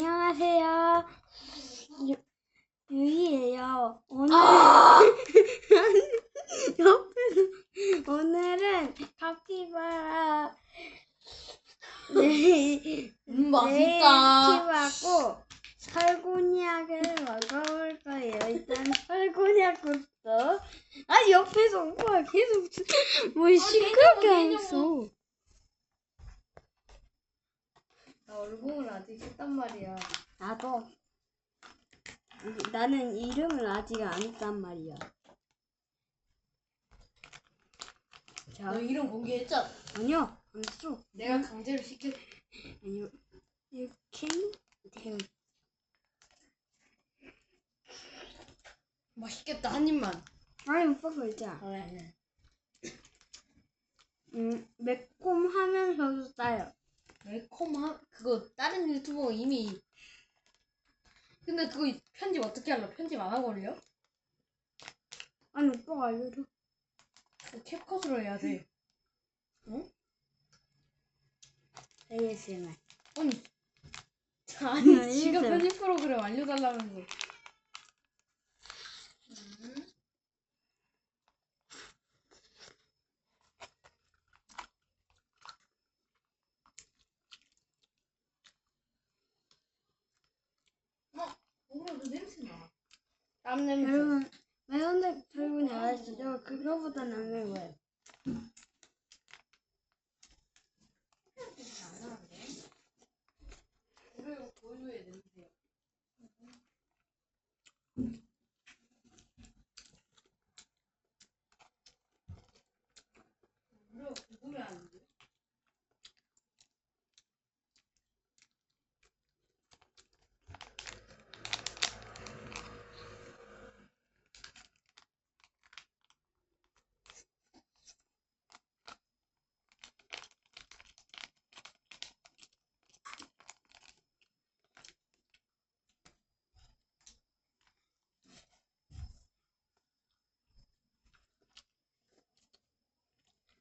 안녕하세요. 유, 유이예요. 오늘 아! 오늘은 카피바라 네, 음, 맛있다. 네이티브하고 설곤약을 먹어볼 거예요. 일단 설곤약부터 아 옆에서 오빠가 계속 뭘 시끄럽게 개인적으로, 했어. 나 얼굴을 아직 했단 말이야. 나도 나는 이름을 아직 안 했단 말이야. 자, 너 이름 공개했잖아. 아니요, 안 했어. 내가 강제로 시켰. 아니요, 이렇게 되어 있- 맛있겠다 한 입만. 아니 오빠가 있잖아. 그래. 음, 매콤하면서도 짜요. 매콤한 그거 다른 유튜버 이미. 근데 그거 편집 어떻게 할래? 편집 안 하고 올려? 아니 오빠가 알려줘. 그거 캡컷으로 해야 돼. ASMR. 아니. 아니 아니, 알겠어요. 편집 프로그램 알려달라면서. 어, 오늘도 냄새 나. 땀 냄새. 여러분, 매운데 여러분이 알았죠? 그거보다는 안 매워요. 그리고 고유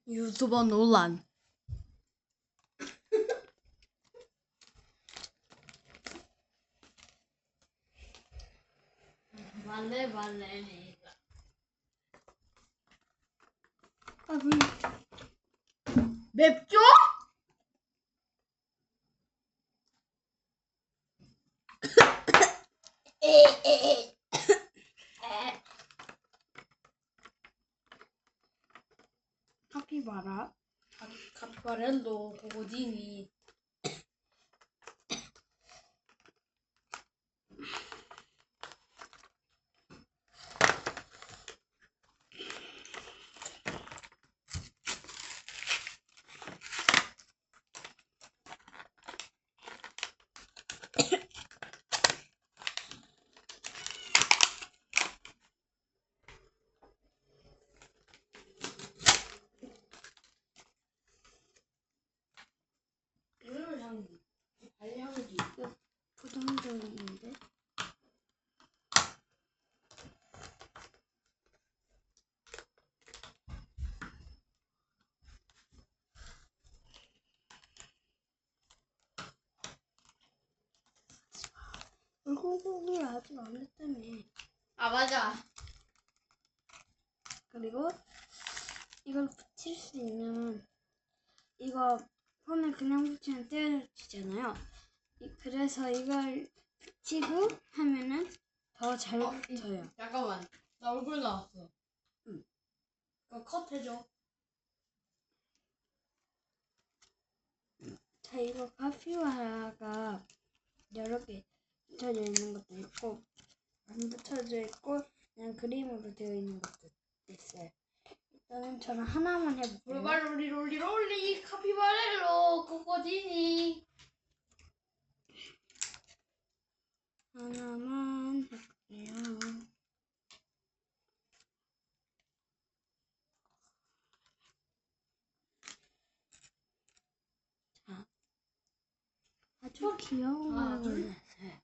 의 냄새. 우리가 궁금해하 맵죠? 카피바라. 카파렐로 고고디니. 이런 향기. 발향기. 부정적인데? 얼굴고기 아직 안 됐다며. 아 맞아. 그리고 이걸 붙일 수 있는 이거 폰을 그냥 붙이면 떼어지잖아요. 이- 그래서 이걸 붙이고 하면은 더 잘 어, 붙어요. 잠깐만. 나 얼굴 나왔어. 응. 그거 컷 해줘. 자, 이거 카피바라가 여러 개 붙여져 있는 것도 있고 안 붙여져 있고 그냥 그림으로 되어 있는 것도 있어요. 일단은 저는 하나만 해볼게요. 롤발롤리 롤리 롤리 카피바렐로 코코디니. 하나만 해볼게요. 자, 아주 귀여운 하나, 걸 둘. 골랐어요.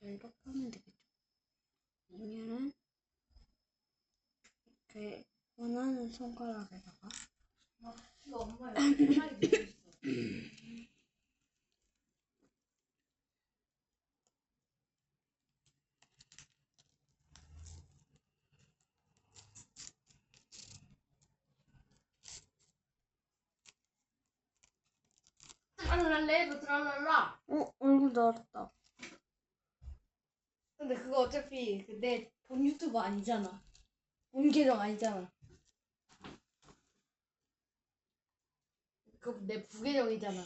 자, 이렇게 하면 되겠죠. 원하는 손가락에다가 이거 엄마 편하게 듣고 있어. 트랄랄레로 트랄랄라. 어 얼굴 나왔다. 근데 그거 어차피 그내본 유튜브 아니잖아. 본 계정 아니잖아. 그거 내 부계정이잖아.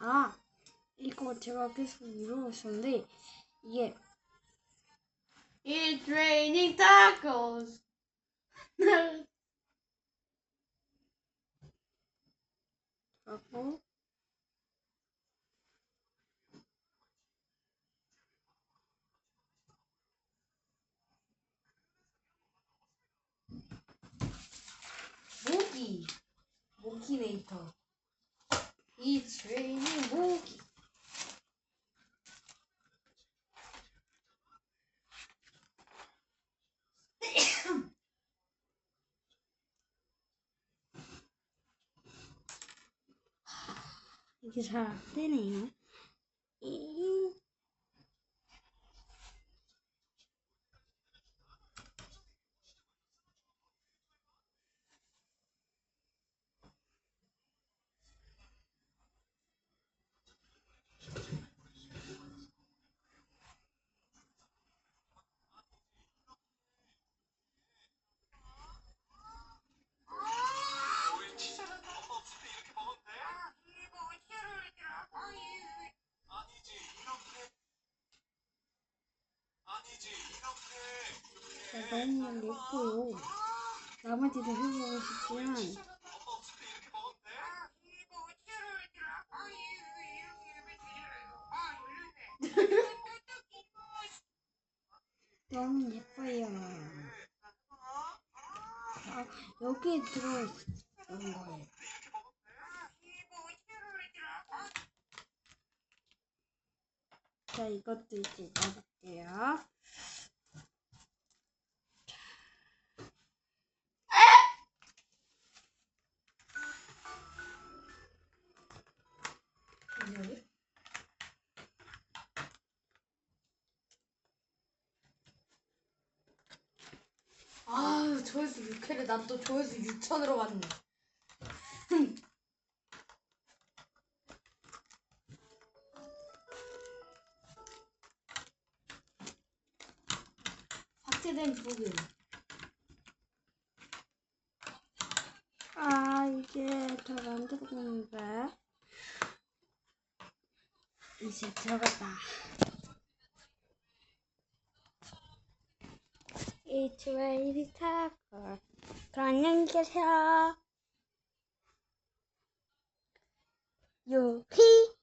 아 이거 제가 계속 이러고 있었는데 이게 It's raining tacos. 하고 모기. 모기네이터. It's raining 모기. 이게 잘 안 되네요. 이- 나 너무 예뻐요. 나머지도 해보고 싶지만 너무 예뻐요. 아, 여기에 들어있는 거예요. 자, 이것도 이제 넣어볼게요. 6회를 난또 조회수 6천으로 갔네. 삭제된 부분. 아, 이게 잘안 들어가는데. 이제 들어갔다. It's ready to tackle. 그럼 안녕히 계세요. 유히.